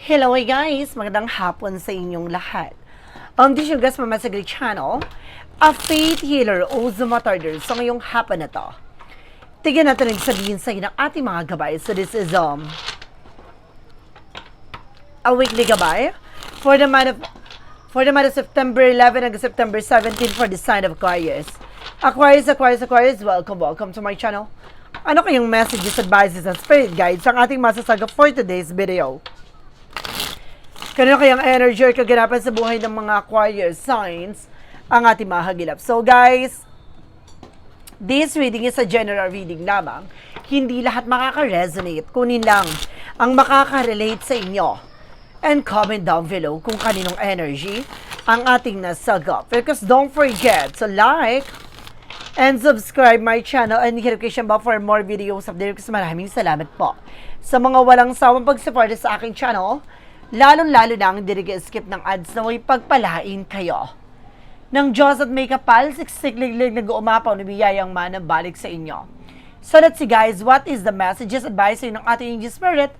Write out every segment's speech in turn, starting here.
Hello guys! Magandang hapon sa inyong lahat. Um, this is your guest Mama Sagri Channel, a faith healer o Zumatarder sa ngayong hapon na to. Tignan natin ang sabihin sa inyo ng ating mga gabay. So this is um, a weekly gabay for the month of for the month of September 11 hanggang September 17 for the sign of Aquarius. Aquarius, Aquarius, Aquarius, welcome, welcome to my channel. Ano kayong messages, advices, and spirit guides ang ating masasaga for today's video? Kanino kayang energy or kaganapan sa buhay ng mga Aquarius signs ang ating mahagilap? So guys, this reading is a general reading lamang. Hindi lahat makaka-resonate. Kunin lang ang makaka-relate sa inyo. And comment down below kung kaninong energy ang ating nasagap. Because don't forget to like and subscribe my channel and hit notification bell for more videos of Derek. Maraming salamat po sa mga walang sawang pagsuporta sa aking channel. Lalong-lalo na ang skip ng ads na may pagpalain kayo. Ng Diyos at may kapal, siksikliglig na umapaw na biyayang manang balik sa inyo. So let's see guys, what is the messages advice ng ating angel spirit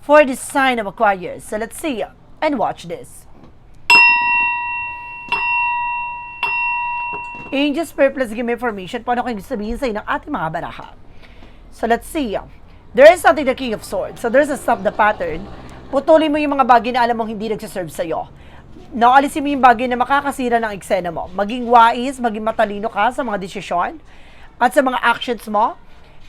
for this sign of Aquarius? So let's see and watch this. Angel Spirit, please give me information paano kayo sabihin sa ng ating mga baraha. So let's see. There is something the King of Swords. So there's a stop the pattern. Putulin mo yung mga bagay na alam mong hindi nagsiserve sa'yo. Naalisin mo yung bagay na makakasira ng eksena mo. Maging wais, maging matalino ka sa mga desisyon at sa mga actions mo.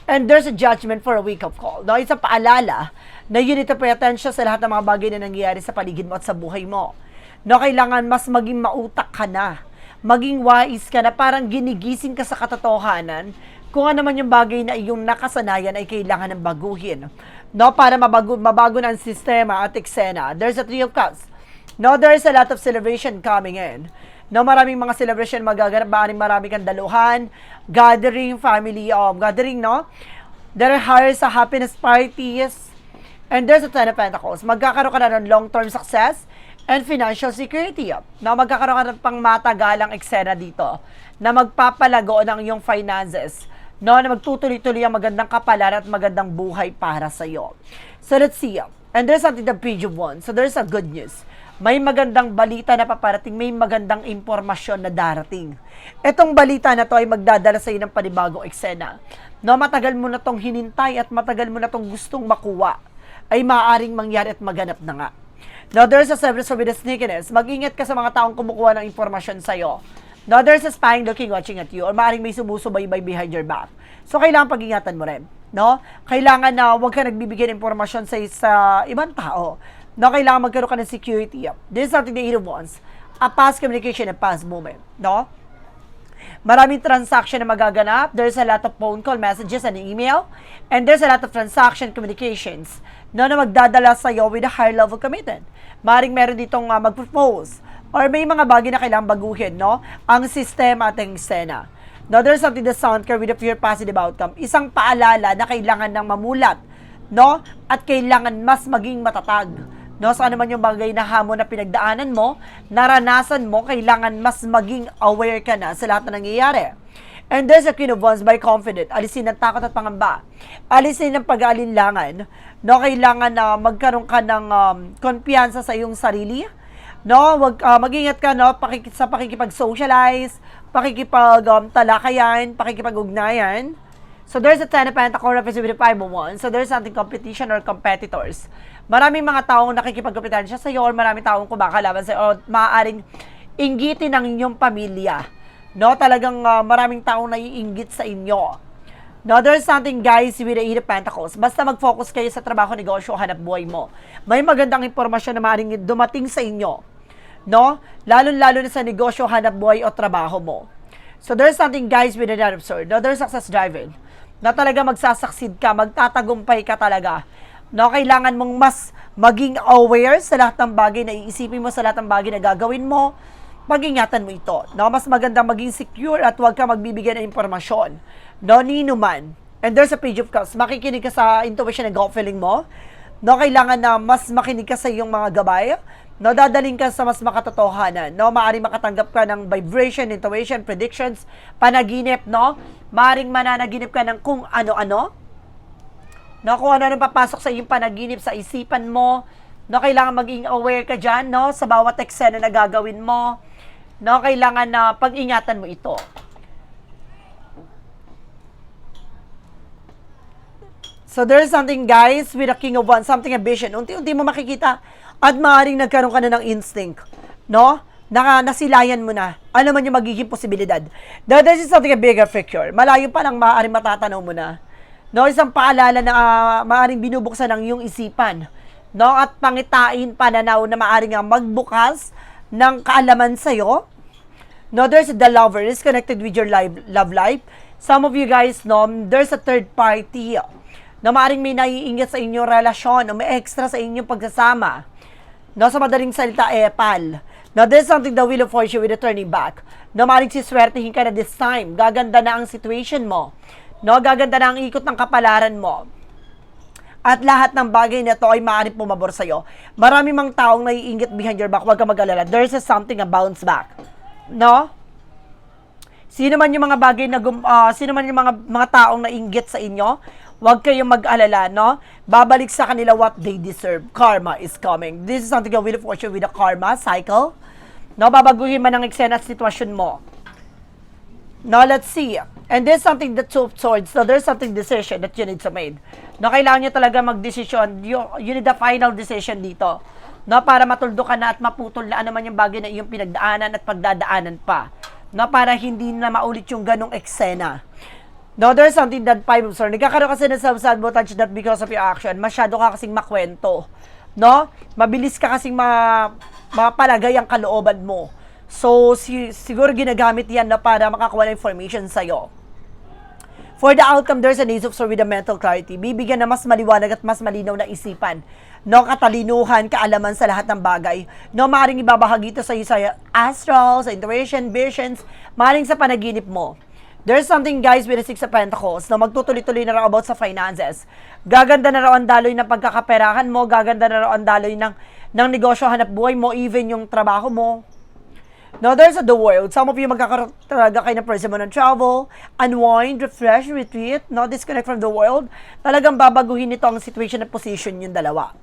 And there's a judgment for a wake up call. No, isang paalala na you need to pay attention sa lahat ng mga bagay na nangyayari sa paligid mo at sa buhay mo. No, kailangan mas maging mautak ka na. Maging wais ka na parang ginigising ka sa katotohanan kung ano man yung bagay na iyong nakasanayan ay kailangan ng baguhin. No, para mabago, mabago na ang sistema at eksena. There's a three of cups. No, there's a lot of celebration coming in. No, maraming mga celebration magaganap, marami kang daluhan, gathering, family um, gathering, no? There are sa happiness parties, and there's a Ten of Pentacles. Magkakaroon ka na ng long-term success and financial security. No, magkakaroon ka ng pang matagalang eksena dito na magpapalago ng iyong finances. No, na magtutuloy-tuloy ang magandang kapalan at magandang buhay para sa iyo. So let's see. And there's something the page of one. So there's a good news may magandang balita na paparating, may magandang impormasyon na darating. Itong balita na to ay magdadala sa iyo ng panibagong eksena. No, matagal mo na tong hinintay at matagal mo na tong gustong makuha ay maaaring mangyari at maganap na nga. Now, there's a severance with the sneakiness. Mag-ingat ka sa mga taong kumukuha ng impormasyon sa'yo. Now, there's a spying looking, watching at you, or maaaring may sumusubaybay behind your back. So, kailangan pag-ingatan mo rin. No? Kailangan na huwag ka nagbibigay ng impormasyon sa, sa ibang tao no, kailangan magkaroon ka ng security. This is something the hero wants. A past communication and past moment. No? Maraming transaction na magaganap. There's a lot of phone call, messages, and email. And there's a lot of transaction communications no, na magdadala sa iyo with a higher level commitment. Maring meron ditong uh, mag-propose or may mga bagay na kailangan baguhin, no? Ang sistema at ang eksena. No, there's something the sound care with a pure positive outcome. Isang paalala na kailangan ng mamulat, no? At kailangan mas maging matatag No, sa ano man yung bagay na hamon na pinagdaanan mo, naranasan mo, kailangan mas maging aware ka na sa lahat na nangyayari. And there's a Queen of Wands by confident. Alisin ang takot at pangamba. Alisin ang pag-aalinlangan. No, kailangan na magkaroon ka ng um, kumpiyansa sa iyong sarili. No, wag uh, mag-ingat ka no pakik sa pakikipag-socialize, pakikipag um, talakayan, pakikipag-ugnayan. So there's a Ten of Pentacles represented with the Five of Wands. So there's something competition or competitors. Maraming mga taong nakikipagkapitan siya sa iyo or maraming taong kumakalaban sa iyo or maaaring inggitin ng inyong pamilya. No, talagang uh, maraming taong naiinggit sa inyo. No, there's something guys with the Eight of Pentacles. Basta mag-focus kayo sa trabaho, negosyo, hanap buhay mo. May magandang impormasyon na maaaring dumating sa inyo. No? Lalo-lalo na sa negosyo, hanap buhay o trabaho mo. So there's something guys with the of Swords. No, there's success driving na talaga magsasaksid ka, magtatagumpay ka talaga. No, kailangan mong mas maging aware sa lahat ng bagay na iisipin mo, sa lahat ng bagay na gagawin mo. Pag-ingatan mo ito. No, mas maganda maging secure at huwag ka magbibigay ng impormasyon. No, nino man. And there's a page of cups. Makikinig ka sa intuition and gut feeling mo. No, kailangan na mas makinig ka sa iyong mga gabay no, dadaling ka sa mas makatotohanan, no, maaaring makatanggap ka ng vibration, intuition, predictions, panaginip, no, maaaring mananaginip ka ng kung ano-ano, no, kung ano-ano papasok sa iyong panaginip, sa isipan mo, No, kailangan maging aware ka dyan, no, sa bawat eksena na gagawin mo. No, kailangan na pag-ingatan mo ito. So there's something guys with a king of wands, something a vision. Unti-unti mo makikita at maaaring nagkaroon ka na ng instinct. No? Naka, nasilayan mo na. Ano man yung magiging posibilidad. Now, this is something a bigger picture. Malayo pa lang maaaring matatanaw mo na. No, isang paalala na uh, maaaring binubuksan ng iyong isipan. No, at pangitain pananaw na maaaring nga magbukas ng kaalaman sa'yo. No, there's the lover is connected with your life, love life. Some of you guys know, there's a third party na maaaring may naiingat sa inyong relasyon o may extra sa inyong pagsasama. No, sa madaling salita, epal. Now, there's something that will force you with a turning back. No, maaaring siswertehin ka na this time. Gaganda na ang situation mo. No, gaganda na ang ikot ng kapalaran mo. At lahat ng bagay na to ay maaaring pumabor sa'yo. Marami mang taong naiingit behind your back, huwag ka mag-alala. There's a something a bounce back. No? Sino man yung mga bagay na gum, ah, sino man yung mga mga taong nainggit sa inyo, huwag kayong mag-alala, no? Babalik sa kanila what they deserve. Karma is coming. This is something that will force you with a karma cycle. No, babaguhin man ang eksena at sitwasyon mo. Now, let's see. And there's something that of swords. So, there's something decision that you need to make. No, kailangan nyo talaga mag-decision. You, you need a final decision dito. No, para matuldo ka na at maputol na ano man yung bagay na iyong pinagdaanan at pagdadaanan pa. No, para hindi na maulit yung ganong eksena. No, there's something that five swords. Nagkakaroon kasi ng sabotage that because of your action. Masyado ka kasing makwento. No? Mabilis ka kasing ma mapalagay ang kalooban mo. So, si, siguro ginagamit yan na para makakuha ng information sa'yo. For the outcome, there's an ace of with a mental clarity. Bibigyan na mas maliwanag at mas malinaw na isipan. No, katalinuhan, kaalaman sa lahat ng bagay. No, maaaring ibabahagi ito sa iyo sa astral, sa intuition, visions, maaaring sa panaginip mo. There's something guys with the Six of Pentacles na magtutuloy-tuloy na raw about sa finances. Gaganda na raw ang daloy ng pagkakaperahan mo, gaganda na raw ang daloy ng, ng negosyo, hanap buhay mo, even yung trabaho mo. Now, there's a the world. Some of you magkakaroon talaga kayo ng person mo ng travel, unwind, refresh, retreat, no, disconnect from the world. Talagang babaguhin nito ang situation at position yung dalawa.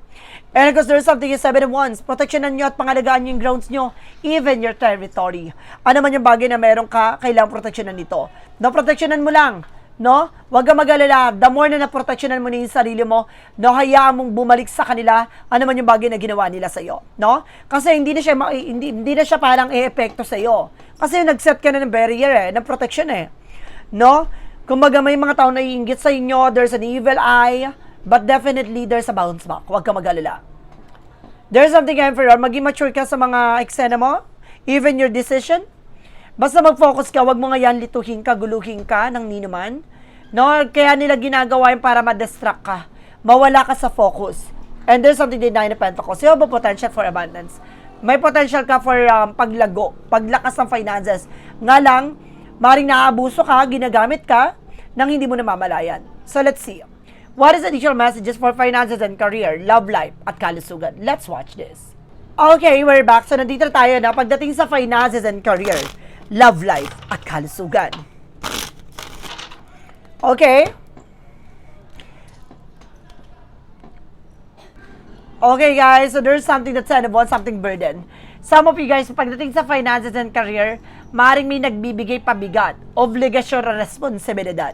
And because there's something in seven of wands, proteksyonan nyo at pangalagaan yung grounds nyo, even your territory. Ano man yung bagay na meron ka, kailangang proteksyonan nito. No, proteksyonan mo lang. No? Huwag kang mag-alala. The more na naproteksyonan mo na yung sarili mo, no, hayaan mong bumalik sa kanila ano man yung bagay na ginawa nila sa iyo, no? Kasi hindi na siya hindi, hindi na siya parang e-epekto sa iyo. Kasi nag-set ka na ng barrier eh, ng protection eh. No? Kumbaga may mga tao na iinggit sa inyo, there's an evil eye, but definitely there's a bounce back. Huwag kang mag-alala. There's something Emperor, maging mature ka sa mga eksena mo, even your decision, Basta mag-focus ka, wag mo nga yan lituhin ka, guluhin ka ng ninuman. No, kaya nila ginagawa yung para ma-distract ka. Mawala ka sa focus. And there's something the Nine of Pentacles. You have a potential for abundance. May potential ka for um, paglago, paglakas ng finances. Nga lang, maring naaabuso ka, ginagamit ka, nang hindi mo namamalayan. So let's see. What is additional messages for finances and career, love life, at kalusugan? Let's watch this. Okay, we're back. So nandito tayo na pagdating sa finances and career love life, at kalusugan. Okay? Okay guys, so there's something that's about something burden. Some of you guys, pagdating sa finances and career, maaaring may nagbibigay pabigat, obligasyon o responsibilidad.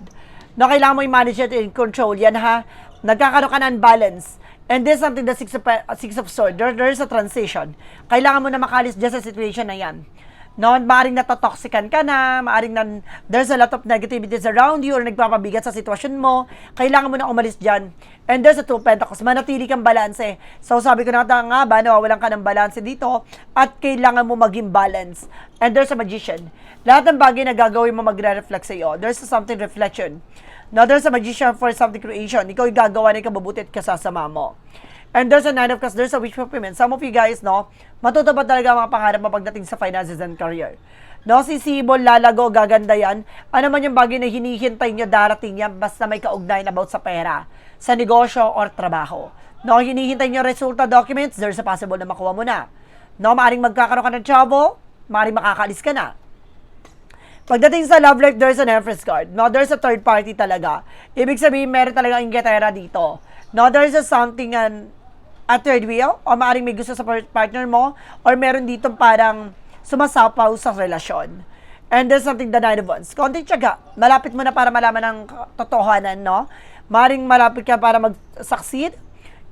No, kailangan mo i-manage it and control yan ha. Nagkakaroon ka ng balance. And there's something that six of, six of sword, there, there's a transition. Kailangan mo na makalis dyan sa situation na yan no, maaring natotoxican ka na, maaring nan, there's a lot of negativities around you or nagpapabigat sa sitwasyon mo, kailangan mo na umalis dyan. And there's a two pentacles, manatili kang balanse. So sabi ko na nga ba, nawawalan ka ng balanse dito at kailangan mo maging balance. And there's a magician. Lahat ng bagay na gagawin mo magre-reflect sa iyo. There's something reflection. Now, there's a magician for something creation. Ikaw yung gagawa na ikabubuti at kasasama mo. And there's a nine of cups, there's a wish fulfillment. Some of you guys, no, matutupad talaga ang mga pangarap mo pagdating sa finances and career. No, si Sibol, lalago, gaganda yan. Ano man yung bagay na hinihintay nyo, darating yan, basta may kaugnayan about sa pera, sa negosyo or trabaho. No, hinihintay nyo resulta documents, there's a possible na makuha mo na. No, maaring magkakaroon ka ng trouble, maaring makakaalis ka na. Pagdating sa love life, there's an Empress card. No, there's a third party talaga. Ibig sabihin, meron talaga ingetera dito. No, there's a something and at third wheel o maaaring may gusto sa par- partner mo or meron dito parang sumasapaw sa relasyon. And there's something the nine of wands. Konting tiyaga. Malapit mo na para malaman ng totohanan, no? Maring malapit ka para mag-succeed.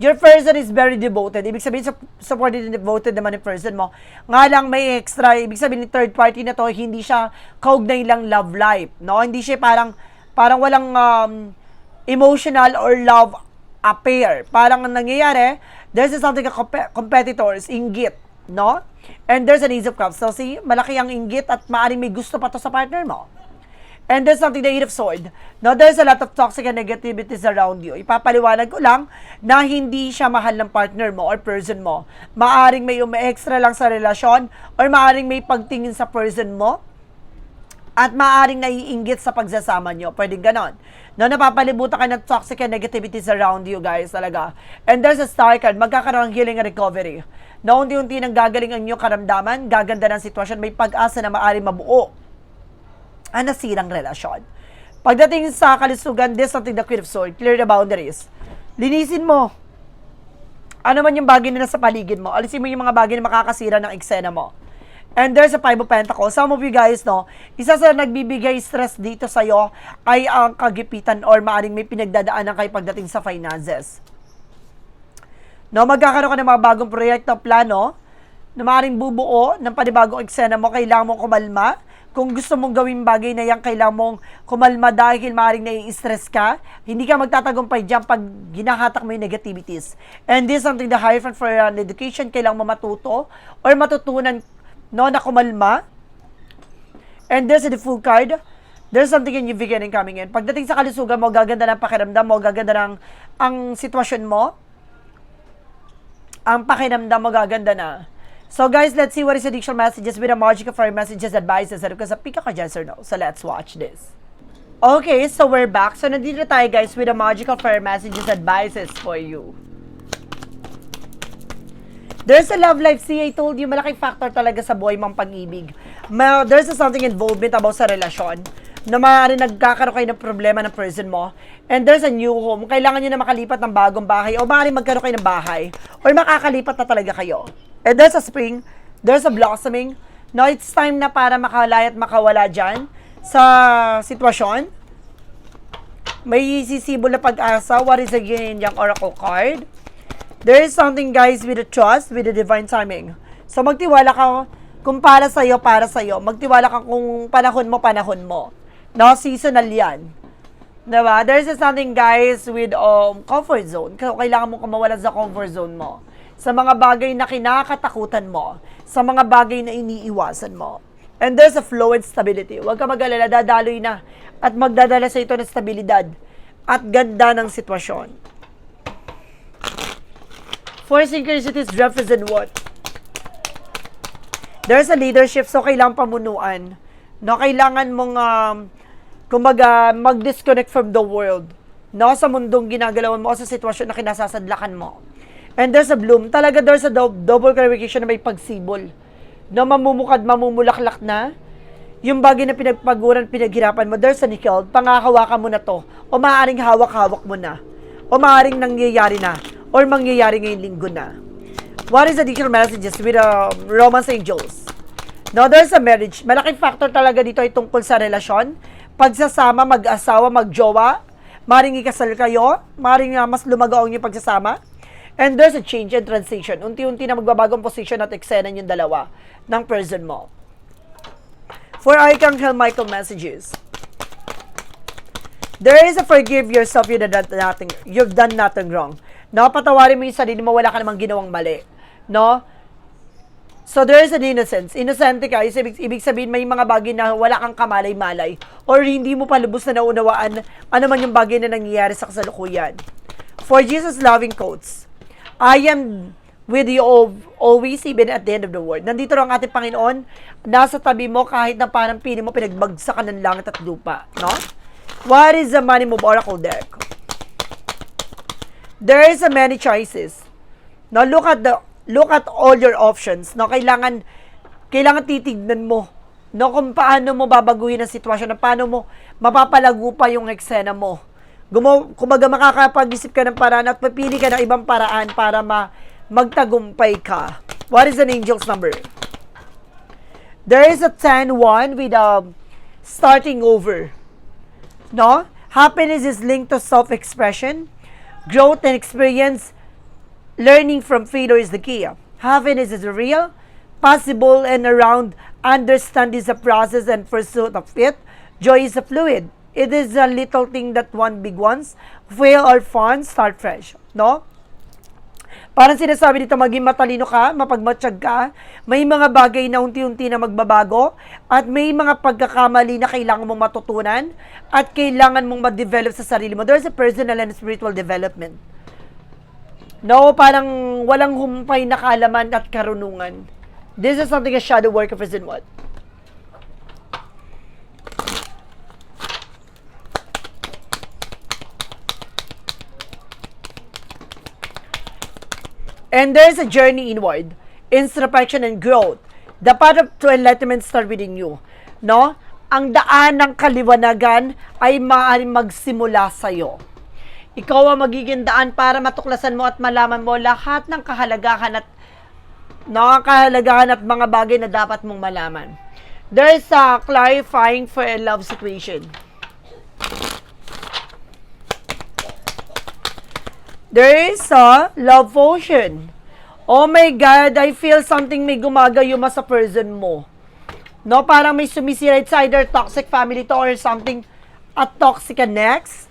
Your person is very devoted. Ibig sabihin, sup- supported and devoted naman yung person mo. Nga lang may extra. Ibig sabihin, third party na to, hindi siya kaugnay lang love life, no? Hindi siya parang, parang walang um, emotional or love affair. Parang ang nangyayari, there's something a comp- competitors, inggit, no? And there's an Ace of Cups. So, see, malaki ang inggit at maaaring may gusto pa to sa partner mo. And there's something the Eight of Sword. Now, there's a lot of toxic and negativities around you. Ipapaliwanag ko lang na hindi siya mahal ng partner mo or person mo. Maaring may umi-extra lang sa relasyon or maaring may pagtingin sa person mo at maaring naiinggit sa pagsasama nyo. Pwedeng ganon. No, napapalibutan ka ng toxic and negativities around you, guys, talaga. And there's a star card, magkakaroon ng healing and recovery. Na unti-unti nang gagaling ang inyong karamdaman, gaganda ng sitwasyon, may pag-asa na maaring mabuo ang nasirang relasyon. Pagdating sa kalusugan, this something the Queen of Swords, clear the boundaries. Linisin mo. Ano man yung bagay na nasa paligid mo. Alisin mo yung mga bagay na makakasira ng eksena mo. And there's a Five of Pentacles. Some of you guys, no, isa sa nagbibigay stress dito sa'yo ay ang kagipitan or maaring may pinagdadaanan kay pagdating sa finances. No, magkakaroon ka ng mga bagong proyekto, plano, na maaaring bubuo ng panibagong eksena mo, kailangan mong kumalma. Kung gusto mong gawin bagay na yan, kailangan mong kumalma dahil maaaring nai-stress ka. Hindi ka magtatagumpay dyan pag ginahatak mo yung negativities. And this is something the higher for an education, kailangan mo matuto or matutunan no, na kumalma. And there's a full card. There's something in your beginning coming in. Pagdating sa kalusugan mo, gaganda ng pakiramdam mo, gaganda ng ang sitwasyon mo, ang pakiramdam mo gaganda na. So guys, let's see what is additional messages with a magic of fire messages, advices, ano ka sa pika ka yes or no. So let's watch this. Okay, so we're back. So nandito tayo guys with a magical fire messages, advices for you. There's a love life. See, I told you, malaking factor talaga sa buhay mong pag-ibig. Ma- There's a something involvement about sa relasyon na maaari nagkakaroon kayo ng problema ng person mo. And there's a new home. Kailangan nyo na makalipat ng bagong bahay o maaari magkaroon kayo ng bahay or makakalipat na talaga kayo. And there's a spring, there's a blossoming. No, it's time na para makalaya at makawala dyan sa sitwasyon. May sisibol na pag-asa. What is the yin yang oracle card? There is something guys with a trust, with a divine timing. So magtiwala ka kung para sa'yo, para sa'yo. Magtiwala ka kung panahon mo, panahon mo. No, seasonal yan. Diba? There's something guys with um, comfort zone. Kailangan mo kumawalan sa comfort zone mo. Sa mga bagay na kinakatakutan mo. Sa mga bagay na iniiwasan mo. And there's a flow and stability. Huwag ka mag-alala, dadaloy na. At magdadala sa ito ng stabilidad. At ganda ng sitwasyon. Four synchronicities represent what? There's a leadership, so kailangan pamunuan. No, kailangan mong, um, kumbaga, mag-disconnect from the world. No, sa mundong ginagalawan mo o sa sitwasyon na kinasasadlakan mo. And there's a bloom. Talaga there's a dou- double clarification na may pagsibol. No, mamumukad, mamumulaklak na. Yung bagay na pinagpaguran, pinaghirapan mo, there's a nickel. Pangakawakan mo na to. O maaaring hawak-hawak mo na. O maaaring nangyayari na. Or mangyayari ngayong linggo na. What is additional messages with um, Romance Angels? No, there's a marriage. Malaking factor talaga dito ay tungkol sa relasyon. Pagsasama, mag-asawa, magjowa. Maring ikasal kayo. Maring uh, mas lumagaong yung pagsasama. And there's a change and transition. Unti-unti na magbabagong position at eksena yung dalawa ng person mo. For Archangel Michael messages. There is a forgive yourself you've done nothing, you've done nothing wrong. No, patawarin mo yung sarili mo, wala ka namang ginawang mali. No? So there is an innocence. Innocent ka, is ibig, ibig sabihin may mga bagay na wala kang kamalay-malay or hindi mo palubos na naunawaan ano man yung bagay na nangyayari sa kasalukuyan. For Jesus loving quotes, I am with you al- always even at the end of the world. Nandito ang ating Panginoon, nasa tabi mo kahit na parang pili mo pinagbagsakan ng langit at lupa. No? What is the money move oracle deck? There is a many choices. No, look at the look at all your options. No, kailangan kailangan titignan mo no kung paano mo babaguhin ang sitwasyon na paano mo mapapalago pa yung eksena mo gumaw, kumbaga makakapag-isip ka ng paraan at papili ka ng ibang paraan para ma magtagumpay ka. What is an angel's number? There is a 10-1 with a starting over. No? Happiness is linked to self-expression, growth and experience. Learning from failure is the key. Happiness is real, possible, and around. Understand is a process and pursuit of it. Joy is a fluid. It is a little thing that one big ones. Fail or fun, start fresh. No? Parang sinasabi dito, maging matalino ka, mapagmatsyag ka, may mga bagay na unti-unti na magbabago, at may mga pagkakamali na kailangan mong matutunan, at kailangan mong ma-develop sa sarili mo. There's a personal and spiritual development. No, parang walang humpay na kaalaman at karunungan. This is something a shadow work of in what? And there's a journey inward, introspection and growth. The path of to enlightenment start within you. No? Ang daan ng kaliwanagan ay maaaring magsimula sa iyo. Ikaw ang magiging daan para matuklasan mo at malaman mo lahat ng kahalagahan at nakakalagahan at mga bagay na dapat mong malaman. There is a clarifying for a love situation. There is a love potion. Oh my God, I feel something may gumagayuma sa person mo. No, parang may sumisira. It's either toxic family to or something a toxic next.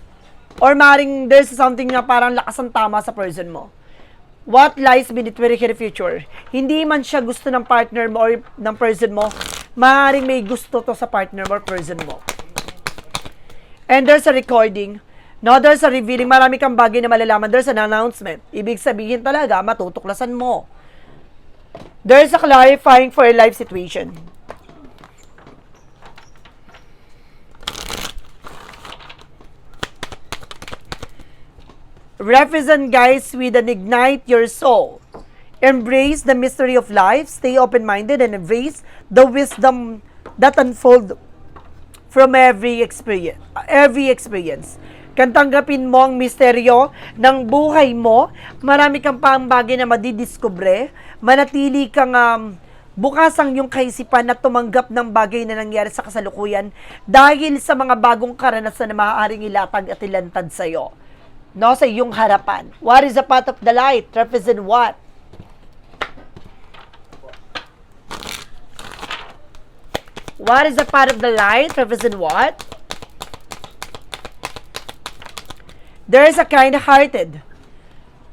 Or maring there's something na parang lakas ang tama sa person mo. What lies beneath the future? Hindi man siya gusto ng partner mo or ng person mo, maaaring may gusto to sa partner mo or person mo. And there's a recording. No, there's a revealing. Marami kang bagay na malalaman. There's an announcement. Ibig sabihin talaga, matutuklasan mo. There's a clarifying for a life situation. Represent guys with an ignite your soul. Embrace the mystery of life. Stay open-minded and embrace the wisdom that unfold from every experience. Every experience. Kantanggapin mo ang misteryo ng buhay mo. Marami kang pang bagay na madidiskubre. Manatili kang um, bukas ang iyong kaisipan na tumanggap ng bagay na nangyari sa kasalukuyan dahil sa mga bagong karanasan na maaaring ilatag at ilantad sa iyo. No, sa iyong harapan. What is the path of the light? Represent what? What is the path of the light? Represent what? There is a kind-hearted.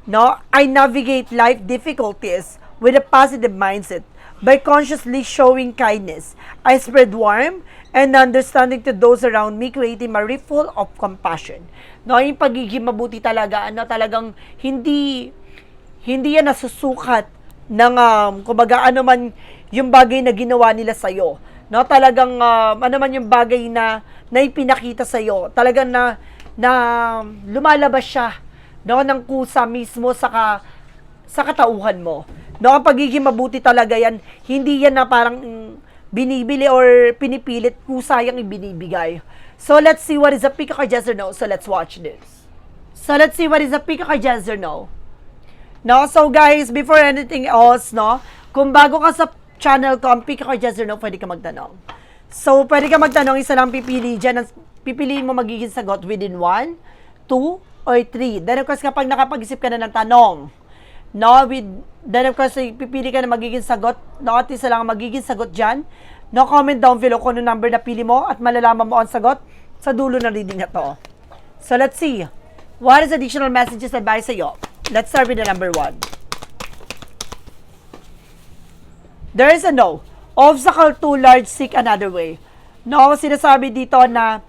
No, I navigate life difficulties with a positive mindset by consciously showing kindness. I spread warmth and understanding to those around me, creating a ripple of compassion. No, yung pagiging mabuti talaga, ano, talagang hindi, hindi yan nasusukat ng, um, kumbaga, ano man yung bagay na ginawa nila sa'yo. No, talagang, um, ano man yung bagay na, na ipinakita sa'yo, talagang na, na lumalabas siya, no, ng kusa mismo sa, ka, sa katauhan mo. No, ang pagiging mabuti talaga yan, hindi yan na parang mm, binibili or pinipilit kusayang ibinibigay. So, let's see what is a pick yes or no. So, let's watch this. So, let's see what is a pick yes or no. No, so guys, before anything else, no, kung bago ka sa channel ko, ang pick yes or no, pwede ka magtanong. So, pwede ka magtanong, isa lang pipili dyan. Ang Pipiliin mo magiging sagot within 1, 2, or 3. Then, of course, kapag nakapag-isip ka na ng tanong, no, with, then, of course, pipili ka na magiging sagot, no, isa lang ang magiging sagot dyan. No, comment down below kung ano number na pili mo at malalaman mo ang sagot sa dulo ng reading na to. So, let's see. What is additional messages advice sa'yo? Let's start with the number 1. There is a no. Obstacle too large, seek another way. No, sinasabi dito na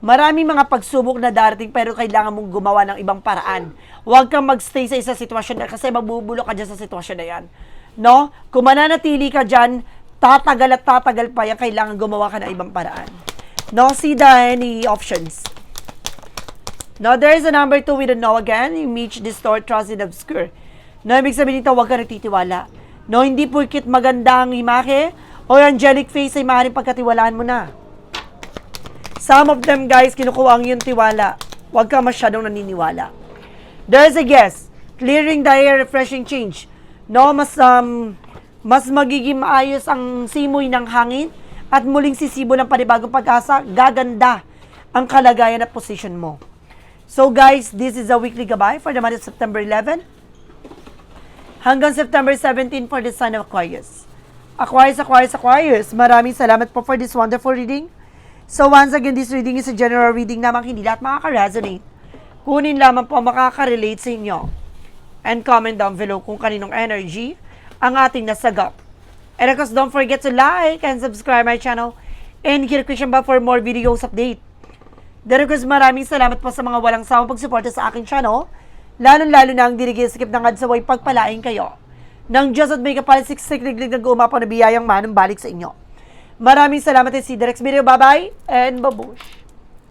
maraming mga pagsubok na darating pero kailangan mong gumawa ng ibang paraan. Huwag kang magstay sa isang sitwasyon na kasi mabubulok ka dyan sa sitwasyon na yan. No? Kung mananatili ka dyan, tatagal at tatagal pa yan, kailangan gumawa ka ng ibang paraan. No, see the any options. No, there is a number two with a no again. You meet, distort, trust, and obscure. No, ibig sabihin nito, huwag ka nagtitiwala. No, hindi porkit maganda ang imake or angelic face ay maaaring pagkatiwalaan mo na. Some of them, guys, kinukuha ang yung tiwala. huwag ka masyadong naniniwala. There's a guess, clearing the air, refreshing change. No, mas um, mas magiging maayos ang simoy ng hangin at muling sisibo ng panibagong pag-asa, gaganda ang kalagayan at position mo. So guys, this is a weekly gabay for the month of September 11 hanggang September 17 for the sign of Aquarius. Aquarius, Aquarius, Aquarius, maraming salamat po for this wonderful reading. So once again, this reading is a general reading namang hindi lahat makaka-resonate. Kunin lamang po makaka-relate sa inyo. And comment down below kung kaninong energy ang ating nasagap. And of course, don't forget to like and subscribe my channel and the question bell for more videos update. Then of course, maraming salamat po sa mga walang sawang pagsuporta sa aking channel. Lalo-lalo na ang dirigil-skip ng adsaway pagpalain kayo. Nang Diyos at may kapalisiksik liglig na gumapaw na biyayang manong balik sa inyo. Maraming salamat at si Derex Video. Bye-bye and babush!